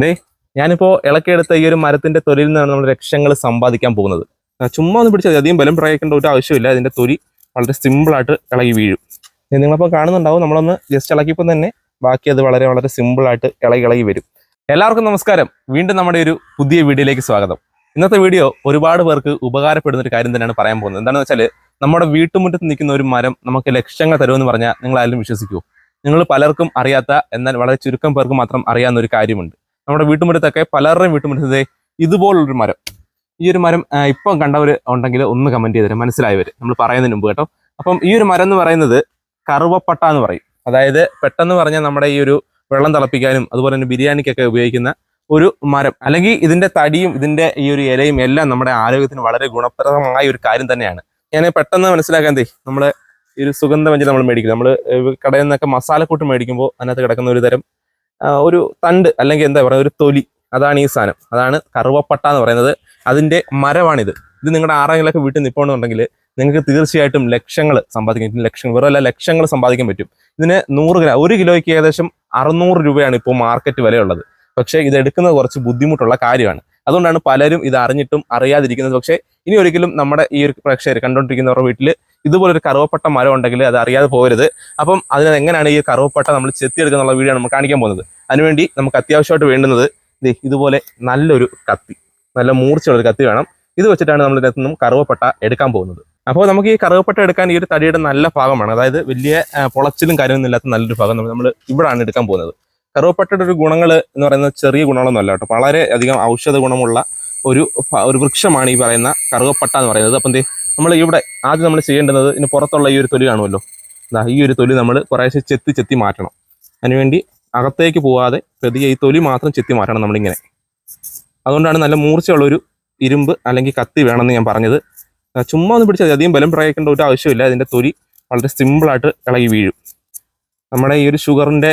ദേ ഞാനിപ്പോ ഇളക്കിയെടുത്ത ഈ ഒരു മരത്തിന്റെ തൊലിയിൽ നിന്നാണ് നമ്മൾ ലക്ഷങ്ങൾ സമ്പാദിക്കാൻ പോകുന്നത്. ചുമ്മാ ഒന്ന് പിടിച്ചാൽ അധികം ബലം പ്രയോഗിക്കേണ്ട ഒരു ആവശ്യമില്ല. അതിന്റെ തൊലി വളരെ സിമ്പിൾ ആയിട്ട് ഇളകി വീഴും. നിങ്ങളിപ്പോൾ കാണുന്നുണ്ടാവും. നമ്മളൊന്ന് ജസ്റ്റ് ഇളക്കിയപ്പോൾ തന്നെ ബാക്കി അത് വളരെ വളരെ സിമ്പിൾ ആയിട്ട് ഇളകി ഇളകി വരും. എല്ലാവർക്കും നമസ്കാരം. വീണ്ടും നമ്മുടെ ഒരു പുതിയ വീഡിയോയിലേക്ക് സ്വാഗതം. ഇന്നത്തെ വീഡിയോ ഒരുപാട് പേർക്ക് ഉപകാരപ്പെടുന്ന ഒരു കാര്യം തന്നെയാണ് പറയാൻ പോകുന്നത്. എന്താണെന്ന് വെച്ചാൽ നമ്മുടെ വീട്ടുമുറ്റത്ത് നിൽക്കുന്ന ഒരു മരം നമുക്ക് ലക്ഷങ്ങൾ തരുമെന്ന് പറഞ്ഞാൽ നിങ്ങൾ ആരും വിശ്വസിക്കുമോ നിങ്ങൾ പലർക്കും അറിയാത്ത എന്നാൽ വളരെ ചുരുക്കം പേർക്ക് മാത്രം അറിയാവുന്ന ഒരു കാര്യമുണ്ട്. നമ്മുടെ വീട്ടുമുറ്റത്തൊക്കെ പലരുടെയും വീട്ടുമുറ്റത്തെ ഇതുപോലുള്ളൊരു മരം. ഈ ഒരു മരം ഇപ്പം കണ്ടവർ ഉണ്ടെങ്കിൽ ഒന്ന് കമന്റ് തരാം മനസ്സിലായവർ നമ്മൾ പറയുന്നതിന് മുമ്പ് കേട്ടോ. അപ്പം ഈ ഒരു മരം എന്ന് പറയുന്നത് കറുവപ്പട്ട എന്ന് പറയും. അതായത് പെട്ടെന്ന് പറഞ്ഞാൽ നമ്മുടെ ഈ ഒരു വെള്ളം തിളപ്പിക്കാനും അതുപോലെ തന്നെ ബിരിയാണിക്കൊക്കെ ഉപയോഗിക്കുന്ന ഒരു മരം. അല്ലെങ്കിൽ ഇതിന്റെ തടിയും ഇതിന്റെ ഈ ഒരു ഇലയും എല്ലാം നമ്മുടെ ആരോഗ്യത്തിന് വളരെ ഗുണപ്രദമായ ഒരു കാര്യം തന്നെയാണ്. ഞാൻ പെട്ടെന്ന് മനസ്സിലാക്കാൻ തേ നമ്മൾ ഈ ഒരു സുഗന്ധവഞ്ചി നമ്മൾ മേടിക്കും നമ്മൾ കടയിൽ നിന്നൊക്കെ മസാലക്കൂട്ട് മേടിക്കുമ്പോൾ അതിനകത്ത് കിടക്കുന്ന ഒരു തരം ഒരു തണ്ട് അല്ലെങ്കിൽ എന്താ പറയുക ഒരു തൊലി. അതാണ് ഈ സാധനം. അതാണ് കറുവപ്പട്ട എന്ന് പറയുന്നത്. അതിന്റെ മരമാണിത്. ഇത് നിങ്ങളുടെ ആരെങ്കിലൊക്കെ വീട്ടിൽ നിൽപ്പുണ്ടെന്നുണ്ടെങ്കിൽ നിങ്ങൾക്ക് തീർച്ചയായിട്ടും ലക്ഷങ്ങൾ സമ്പാദിക്കാൻ ലക്ഷങ്ങൾ വെറും അല്ല ലക്ഷങ്ങൾ സമ്പാദിക്കാൻ പറ്റും. ഇതിന് നൂറ് ഗ്രാം ഒരു കിലോയ്ക്ക് ഏകദേശം അറുന്നൂറ് രൂപയാണ് ഇപ്പോൾ മാർക്കറ്റ് വിലയുള്ളത്. പക്ഷേ ഇത് എടുക്കുന്നത് കുറച്ച് ബുദ്ധിമുട്ടുള്ള കാര്യമാണ്. അതുകൊണ്ടാണ് പലരും ഇത് അറിഞ്ഞിട്ടും അറിയാതിരിക്കുന്നത്. പക്ഷേ ഇനി ഒരിക്കലും നമ്മുടെ ഈ ഒരു പ്രേക്ഷകർ കണ്ടുകൊണ്ടിരിക്കുന്നവരുടെ വീട്ടിൽ ഇതുപോലൊരു കറുവപ്പട്ട മരം ഉണ്ടെങ്കിൽ അത് അറിയാതെ പോകരുത്. അപ്പം അതിന് എങ്ങനെയാണ് ഈ കറുവപ്പട്ട നമ്മൾ ചെത്തിയെടുക്കുന്ന വീഡിയോ നമ്മൾ കാണിക്കാൻ പോകുന്നത്. അതിനുവേണ്ടി നമുക്ക് അത്യാവശ്യമായിട്ട് വേണ്ടുന്നത് ഇതുപോലെ നല്ലൊരു കത്തി നല്ല മൂർച്ചയുള്ളൊരു കത്തി വേണം. ഇത് വെച്ചിട്ടാണ് നമ്മൾ ഇതിനകത്ത് നിന്നും കറുവപ്പട്ട എടുക്കാൻ പോകുന്നത്. അപ്പോൾ നമുക്ക് ഈ കറുവപ്പട്ട എടുക്കാൻ ഈ ഒരു തടിയുടെ നല്ല ഭാഗമാണ്. അതായത് വലിയ പൊളച്ചിലും കാര്യമൊന്നും ഇല്ലാത്ത നല്ലൊരു ഭാഗം നമ്മൾ ഇവിടാണ് എടുക്കാൻ പോകുന്നത്. കറുവപ്പട്ടയുടെ ഒരു ഗുണങ്ങൾ എന്ന് പറയുന്നത് ചെറിയ ഗുണങ്ങളൊന്നും അല്ല കേട്ടോ. വളരെ അധികം ഔഷധ ഗുണമുള്ള ഒരു ഒരു വൃക്ഷമാണ് ഈ പറയുന്ന കറുവപ്പട്ട എന്ന് പറയുന്നത്. അപ്പം നമ്മൾ ഇവിടെ ആദ്യം നമ്മൾ ചെയ്യേണ്ടത് ഇതിന് പുറത്തുള്ള ഈ ഒരു തൊലി കാണുമല്ലോ. ദാ ഈ ഒരു തൊലി നമ്മൾ കുറേശ്ശെ ചെത്തി ചെത്തി മാറ്റണം. അതിനുവേണ്ടി അകത്തേക്ക് പോവാതെ പ്രതിയെ ഈ തൊലി മാത്രം ചെത്തി മാറ്റണം നമ്മളിങ്ങനെ. അതുകൊണ്ടാണ് നല്ല മൂർച്ചയുള്ളൊരു ഇരുമ്പ് അല്ലെങ്കിൽ കത്തി വേണമെന്ന് ഞാൻ പറഞ്ഞത്. ചുമ്മാ ഒന്ന് പിടിച്ചാൽ. അധികം ബലം പ്രയോഗിക്കേണ്ട ഒരു ആവശ്യമില്ല. അതിന്റെ തൊലി വളരെ സിമ്പിളായിട്ട് ഇളകി വീഴും. നമ്മുടെ ഈ ഒരു ഷുഗറിന്റെ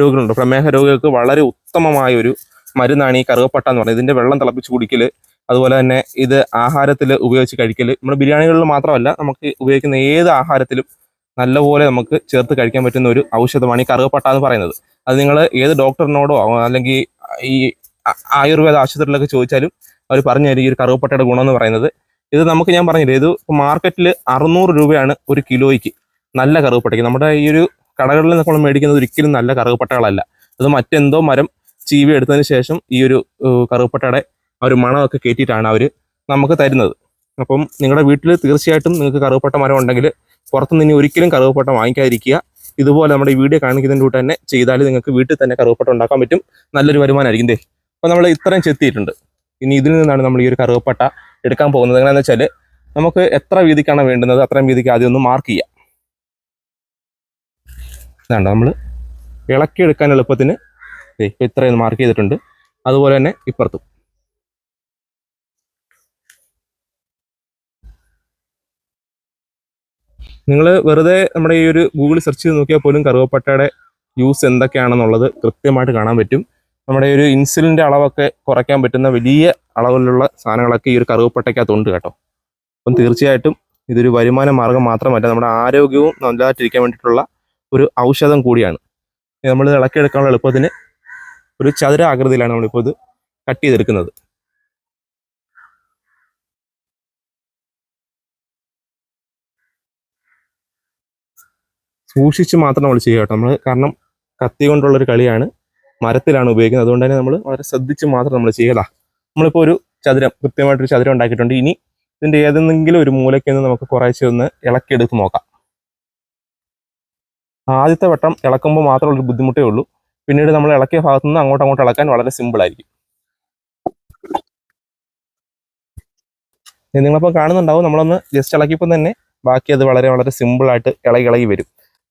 രോഗികളുണ്ട്? പ്രമേഹ രോഗികൾക്ക് വളരെ ഉത്തമമായ ഒരു മരുന്നാണ് ഈ കറുകപ്പട്ട എന്ന് പറയുന്നത് ഇതിന്റെ വെള്ളം തിളപ്പിച്ച് കുടിക്കൽ അതുപോലെ തന്നെ ഇത് ആഹാരത്തിൽ ഉപയോഗിച്ച് കഴിക്കൽ നമ്മുടെ ബിരിയാണികളിൽ മാത്രമല്ല നമുക്ക് ഉപയോഗിക്കുന്ന ഏത് ആഹാരത്തിലും നല്ലപോലെ നമുക്ക് ചേർത്ത് കഴിക്കാൻ പറ്റുന്ന ഒരു ഔഷധമാണ് ഈ കറുകപ്പട്ട എന്ന് പറയുന്നത്. അത് നിങ്ങൾ ഏത് ഡോക്ടറിനോടോ അല്ലെങ്കിൽ ഈ ആയുർവേദ ആശുപത്രിയിലൊക്കെ ചോദിച്ചാലും അവർ പറഞ്ഞു തരും ഈ ഒരു കറുവപ്പട്ടയുടെ ഗുണം എന്ന് പറയുന്നത്. ഇത് നമുക്ക് ഞാൻ പറഞ്ഞില്ലേ ഇത് മാർക്കറ്റിൽ അറുന്നൂറ് രൂപയാണ് ഒരു കിലോയ്ക്ക് നല്ല കറുവപ്പട്ടയ്ക്ക് നമ്മുടെ ഈ ഒരു കടകളിൽ നിന്നൊക്കെ നമ്മൾ മേടിക്കുന്നത് ഒരിക്കലും നല്ല കറുവപ്പട്ടകളല്ല അത് മറ്റെന്തോ മരം ചീവി എടുത്തതിന് ശേഷം ഈ ഒരു കറുകപ്പട്ടയുടെ ആ ഒരു മണമൊക്കെ കയറ്റിയിട്ടാണ് അവർ നമുക്ക് തരുന്നത്. അപ്പം നിങ്ങളുടെ വീട്ടിൽ തീർച്ചയായിട്ടും നിങ്ങൾക്ക് കറുവപ്പട്ട മരം ഉണ്ടെങ്കിൽ പുറത്തുനിന്ന് ഇനി ഒരിക്കലും കറുവപ്പട്ട വാങ്ങിക്കാതിരിക്കുക. ഇതുപോലെ നമ്മുടെ ഈ വീഡിയോ കാണിക്കുന്നതിന്റെ കൂടെ തന്നെ ചെയ്താൽ നിങ്ങൾക്ക് വീട്ടിൽ തന്നെ കറുവപ്പട്ട ഉണ്ടാക്കാൻ പറ്റും. നല്ലൊരു വരുമാനമായിരിക്കും ദേ. അപ്പോൾ നമ്മൾ ഇത്രയും ചെത്തിയിട്ടുണ്ട്. ഇനി ഇതിൽ നിന്നാണ് നമ്മൾ ഈ ഒരു കറുവപ്പട്ട എടുക്കാൻ പോകുന്നത്. എങ്ങനെയാണെന്ന് വെച്ചാൽ നമുക്ക് എത്ര വീതിക്കാണ് വേണ്ടുന്നത്? അത്രയും വീതിക്ക് ആദ്യം ഒന്ന് മാർക്ക് ചെയ്യാം. ഇതാണ്ട് നമ്മൾ ഇളക്കി എടുക്കാൻ എളുപ്പത്തിന് ദേ ഇപ്പം ഇത്രയും മാർക്ക് ചെയ്തിട്ടുണ്ട്. അതുപോലെ തന്നെ ഇപ്പുറത്തും. നിങ്ങൾ വെറുതെ നമ്മുടെ ഈ ഒരു ഗൂഗിൾ സെർച്ച് ചെയ്ത് നോക്കിയാൽ പോലും കറുവപ്പട്ടയുടെ യൂസ് എന്തൊക്കെയാണെന്നുള്ളത് കൃത്യമായിട്ട് കാണാൻ പറ്റും. നമ്മുടെ ഒരു ഇൻസുലിന്റെ അളവൊക്കെ കുറയ്ക്കാൻ പറ്റുന്ന വലിയ അളവിലുള്ള സാധനങ്ങളൊക്കെ ഈ ഒരു കറുവപ്പട്ടയ്ക്കകത്തുണ്ട് കേട്ടോ. അപ്പം തീർച്ചയായിട്ടും ഇതൊരു വരുമാന മാർഗം മാത്രമല്ല നമ്മുടെ ആരോഗ്യവും നല്ലതായിട്ടിരിക്കാൻ വേണ്ടിയിട്ടുള്ള ഒരു ഔഷധം കൂടിയാണ്. നമ്മൾ ഇളക്കിയെടുക്കാനുള്ള എളുപ്പത്തിന് ഒരു ചതുര ആകൃതിയിലാണ് നമ്മളിപ്പോൾ ഇത് കട്ട് ചെയ്തെടുക്കുന്നത്. സൂക്ഷിച്ച് മാത്രം നമ്മൾ ചെയ്യുക കേട്ടോ. നമ്മൾ കാരണം കത്തി കൊണ്ടുള്ളൊരു കളിയാണ് മരത്തിലാണ് ഉപയോഗിക്കുന്നത്. അതുകൊണ്ട് തന്നെ നമ്മൾ വളരെ ശ്രദ്ധിച്ച് മാത്രം നമ്മൾ ചെയ്യലാ നമ്മളിപ്പോൾ ഒരു ചതുരം കൃത്യമായിട്ടൊരു ചതുരം ഉണ്ടാക്കിയിട്ടുണ്ട്. ഇനി ഇതിന്റെ ഏതെങ്കിലും ഒരു മൂലയ്ക്ക് നിന്ന് നമുക്ക് കുറേശ്ശെ ഒന്ന് ഇളക്കിയെടുത്ത് നോക്കാം. ആദ്യത്തെ വട്ടം ഇളക്കുമ്പോൾ മാത്രമുള്ള ബുദ്ധിമുട്ടേ ഉള്ളൂ. പിന്നീട് നമ്മൾ ഇളക്കിയ ഭാഗത്തു നിന്ന് അങ്ങോട്ട് അങ്ങോട്ട് ഇളക്കാൻ വളരെ സിമ്പിളായിരിക്കും നിങ്ങളിപ്പോൾ കാണുന്നുണ്ടാവും നമ്മളൊന്ന് ജസ്റ്റ് ഇളക്കിയപ്പോൾ തന്നെ ബാക്കി അത് വളരെ വളരെ സിമ്പിളായിട്ട് ഇളകി ഇളകി വരും.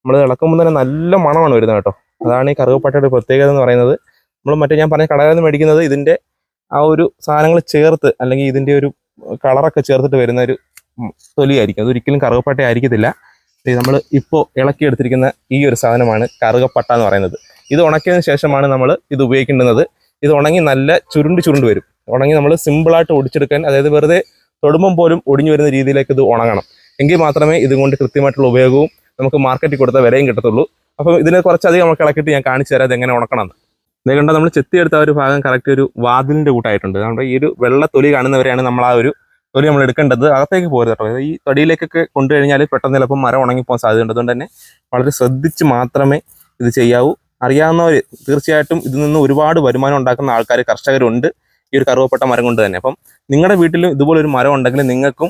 നമ്മൾ ഇളക്കുമ്പോൾ തന്നെ നല്ല മണമാണ് വരുന്നത് കേട്ടോ. അതാണ് ഈ കറുവപ്പട്ടയുടെ പ്രത്യേകത എന്ന് പറയുന്നത്. നമ്മൾ മറ്റേ ഞാൻ പറഞ്ഞ കടകളിൽ നിന്ന് മേടിക്കുന്നത് ഇതിന്റെ ആ ഒരു സാധനങ്ങൾ ചേർത്ത് അല്ലെങ്കിൽ ഇതിന്റെ ഒരു കളറൊക്കെ ചേർത്തിട്ട് വരുന്ന ഒരു തൊലിയായിരിക്കും. അതൊരിക്കലും കറുവപ്പട്ട ആയിരിക്കത്തില്ല. നമ്മൾ ഇപ്പോൾ ഇളക്കിയെടുത്തിരിക്കുന്ന ഈ ഒരു സാധനമാണ് കറുകപ്പട്ട എന്ന് പറയുന്നത്. ഇത് ഉണക്കിയതിന് ശേഷമാണ് നമ്മൾ ഇത് ഉപയോഗിക്കേണ്ടുന്നത്. ഇത് ഉണങ്ങി നല്ല ചുരുണ്ട് ചുരുണ്ട് വരും. ഉണങ്ങി നമ്മൾ സിമ്പിളായിട്ട് ഒടിച്ചെടുക്കാൻ അതായത് വെറുതെ തൊടുമ്പം പോലും ഒടിഞ്ഞു വരുന്ന രീതിയിലേക്ക് ഇത് ഉണങ്ങണം. എങ്കിൽ മാത്രമേ ഇതുകൊണ്ട് കൃത്യമായിട്ടുള്ള ഉപയോഗവും നമുക്ക് മാർക്കറ്റിൽ കൊടുത്ത വിലയും കിട്ടത്തുള്ളൂ. അപ്പം ഇതിനെ കുറച്ചധികം നമുക്ക് ഇളക്കിയിട്ട് ഞാൻ കാണിച്ചു തരാം ഇതെങ്ങനെ ഉണക്കണം എന്ന് കണ്ട നമ്മൾ ചെത്തിയെടുത്ത ഒരു ഭാഗം കറക്റ്റ് ഒരു വാതിലിന്റെ കൂട്ടായിട്ടുണ്ട്. നമ്മുടെ ഈ ഒരു വെള്ള തൊലി കാണുന്നവരെയാണ് നമ്മൾ ആ ഒരു തൊലി നമ്മൾ എടുക്കേണ്ടത്. അകത്തേക്ക് പോരുത് കേട്ടോ. ഈ തൊടിയിലേക്കൊക്കെ കൊണ്ടു കഴിഞ്ഞാൽ പെട്ടെന്ന് ചിലപ്പോൾ മരം ഉണങ്ങിപ്പോകാൻ സാധ്യതയുണ്ട്. അതുകൊണ്ട് തന്നെ വളരെ ശ്രദ്ധിച്ച് മാത്രമേ ഇത് ചെയ്യാവൂ. അറിയാവുന്നവർ തീർച്ചയായിട്ടും ഇതിൽ നിന്ന് ഒരുപാട് വരുമാനം ഉണ്ടാക്കുന്ന ആൾക്കാർ കർഷകരുണ്ട് ഈ ഒരു കറുവപ്പെട്ട മരം കൊണ്ട് തന്നെ. അപ്പം നിങ്ങളുടെ വീട്ടിലും ഇതുപോലൊരു മരം ഉണ്ടെങ്കിൽ നിങ്ങൾക്കും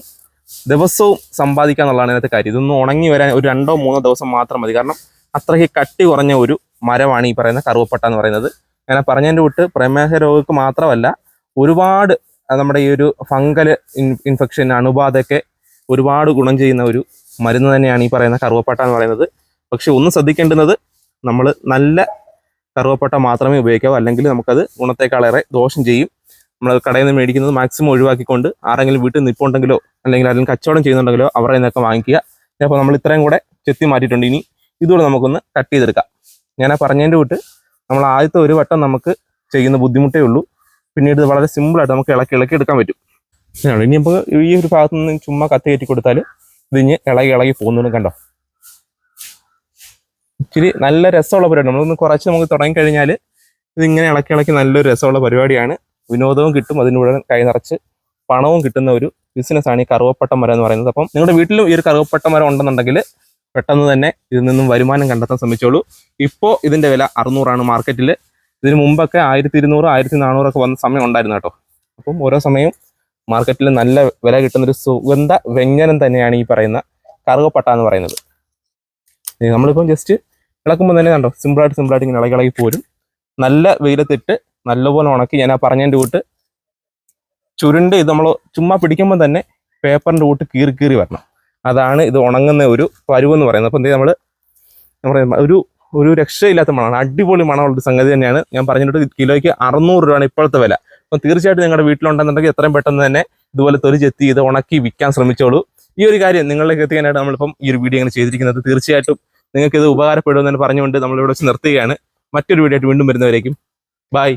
ദിവസവും സമ്പാദിക്കുക എന്നുള്ളതാണ് ഇതിനകത്ത് കാര്യം. ഇതൊന്നും ഉണങ്ങി വരാൻ ഒരു രണ്ടോ മൂന്നോ ദിവസം മാത്രം മതി. കാരണം അത്രയ്ക്ക് കട്ടി കുറഞ്ഞ ഒരു മരമാണ് ഈ പറയുന്ന കറുവപ്പട്ട എന്ന് പറയുന്നത്. ഞാൻ പറഞ്ഞതിന്റെ വിട്ട് പ്രമേഹ രോഗിക്ക് മാത്രമല്ല ഒരുപാട് നമ്മുടെ ഈ ഒരു ഫംഗൽ ഇൻഫെക്ഷൻ അണുബാധയൊക്കെ ഒരുപാട് ഗുണം ചെയ്യുന്ന ഒരു മരുന്ന് തന്നെയാണ് ഈ പറയുന്ന കറുവപ്പട്ട എന്ന് പറയുന്നത്. പക്ഷെ ഒന്ന് ശ്രദ്ധിക്കേണ്ടുന്നത് നമ്മൾ നല്ല കറുവപ്പട്ട മാത്രമേ ഉപയോഗിക്കാവൂ. അല്ലെങ്കിൽ നമുക്കത് ഗുണത്തെക്കാളേറെ ദോഷം ചെയ്യും. നമ്മൾ കടയിൽ നിന്ന് മേടിക്കുന്നത് മാക്സിമം ഒഴിവാക്കിക്കൊണ്ട് ആരെങ്കിലും വീട്ടിൽ നിൽപ്പുണ്ടെങ്കിലോ അല്ലെങ്കിൽ ആരെങ്കിലും കച്ചവടം ചെയ്യുന്നുണ്ടെങ്കിലോ അവരുടെ നിന്നൊക്കെ വാങ്ങിക്കുക. അപ്പോൾ നമ്മൾ ഇത്രയും കൂടെ ചെത്തി മാറ്റിയിട്ടുണ്ട്. ഇനി ഇതുകൂടെ നമുക്കൊന്ന് കട്ട് ചെയ്തെടുക്കാം. ഞാൻ ആ പറഞ്ഞതിന്റെ വിട്ട് നമ്മൾ ആദ്യത്തെ ഒരു വട്ടം നമുക്ക് ചെയ്യുന്ന ബുദ്ധിമുട്ടേ ഉള്ളൂ. പിന്നീട് ഇത് വളരെ സിമ്പിളായിട്ട് നമുക്ക് ഇളക്കി ഇളക്കി എടുക്കാൻ പറ്റും. ഇനി നമുക്ക് ഈ ഒരു ഭാഗത്ത് നിന്ന് ചുമ്മാ കത്തി കയറ്റി കൊടുത്താൽ ഇതിഞ്ഞ് ഇളകി ഇളകി പോകുന്നു കണ്ടോ? ഇച്ചിരി നല്ല രസമുള്ള പരിപാടി. നമ്മളൊന്ന് കുറച്ച് നമുക്ക് തുടങ്ങിക്കഴിഞ്ഞാൽ ഇതിങ്ങനെ ഇളക്കി ഇളക്കി നല്ലൊരു രസമുള്ള പരിപാടിയാണ്. വിനോദവും കിട്ടും. അതിലൂടെ കൈ നിറച്ച് പണവും കിട്ടുന്ന ഒരു ബിസിനസ് ആണ് ഈ കറുവപ്പട്ട മരം എന്ന് പറയുന്നത്. അപ്പം നിങ്ങളുടെ വീട്ടിലും ഈ ഒരു കറുവപ്പട്ട മരം ഉണ്ടെന്നുണ്ടെങ്കിൽ പെട്ടെന്ന് തന്നെ ഇതിൽ നിന്നും വരുമാനം കണ്ടെത്താൻ ശ്രമിച്ചോളൂ. ഇപ്പോൾ ഇതിന്റെ വില അറുന്നൂറാണ് മാർക്കറ്റിൽ. ഇതിന് മുമ്പൊക്കെ ആയിരത്തി ഇരുന്നൂറ് ആയിരത്തി നാനൂറൊക്കെ വന്ന സമയം ഉണ്ടായിരുന്നു കേട്ടോ. അപ്പം ഓരോ സമയം മാർക്കറ്റിൽ നല്ല വില കിട്ടുന്ന ഒരു സുഗന്ധ വ്യഞ്ജനം തന്നെയാണ് ഈ പറയുന്ന കറുവപ്പട്ട എന്ന് പറയുന്നത്. നമ്മളിപ്പം ജസ്റ്റ് ഇളക്കുമ്പോൾ തന്നെ കണ്ടോ സിമ്പിളായിട്ട് സിമ്പിളായിട്ട് ഇങ്ങനെ ഇളകി ഇളകി പോരും. നല്ല വെയിലത്തിട്ട് നല്ലപോലെ ഉണക്കി ഞാൻ ആ പറഞ്ഞതിന്റെ കൂട്ട് ചുരുണ്ട് ഇത് നമ്മൾ ചുമ്മാ പിടിക്കുമ്പോൾ തന്നെ പേപ്പറിന്റെ കൂട്ട് കീറി കീറി വരണം. അതാണ് ഇത് ഉണങ്ങുന്ന ഒരു പരുവെന്ന് പറയുന്നത്. എന്താ നമ്മൾ നമ്മുടെ ഒരു ഒരു രക്ഷയില്ലാത്ത മണമാണ്. അടിപൊളി മണമുള്ള സംഗതി തന്നെയാണ്. ഞാൻ പറഞ്ഞിട്ട് കിലോയ്ക്ക് അറുന്നൂറ് രൂപയാണ് ഇപ്പോഴത്തെ വില. അപ്പം തീർച്ചയായിട്ടും നിങ്ങളുടെ വീട്ടിലുണ്ടെന്നുണ്ടെങ്കിൽ എത്രയും പെട്ടെന്ന് തന്നെ ഇതുപോലെ തൊലി ചെത്തി ഇത് ഉണക്കി വിൽക്കാൻ ശ്രമിച്ചോളൂ. ഈ ഒരു കാര്യം നിങ്ങളിലേക്ക് എത്തിക്കാനായിട്ട് നമ്മളിപ്പം ഈ ഒരു വീഡിയോ ഇങ്ങനെ ചെയ്തിരിക്കുന്നത് തീർച്ചയായിട്ടും നിങ്ങൾക്ക് ഇത് ഉപകാരപ്പെടുമെന്ന് പറഞ്ഞുകൊണ്ട് നമ്മളിവിടെ വെച്ച് നിർത്തുകയാണ്. മറ്റൊരു വീഡിയോ ആയിട്ട് വീണ്ടും വരുന്നവരേക്കും. ബൈ.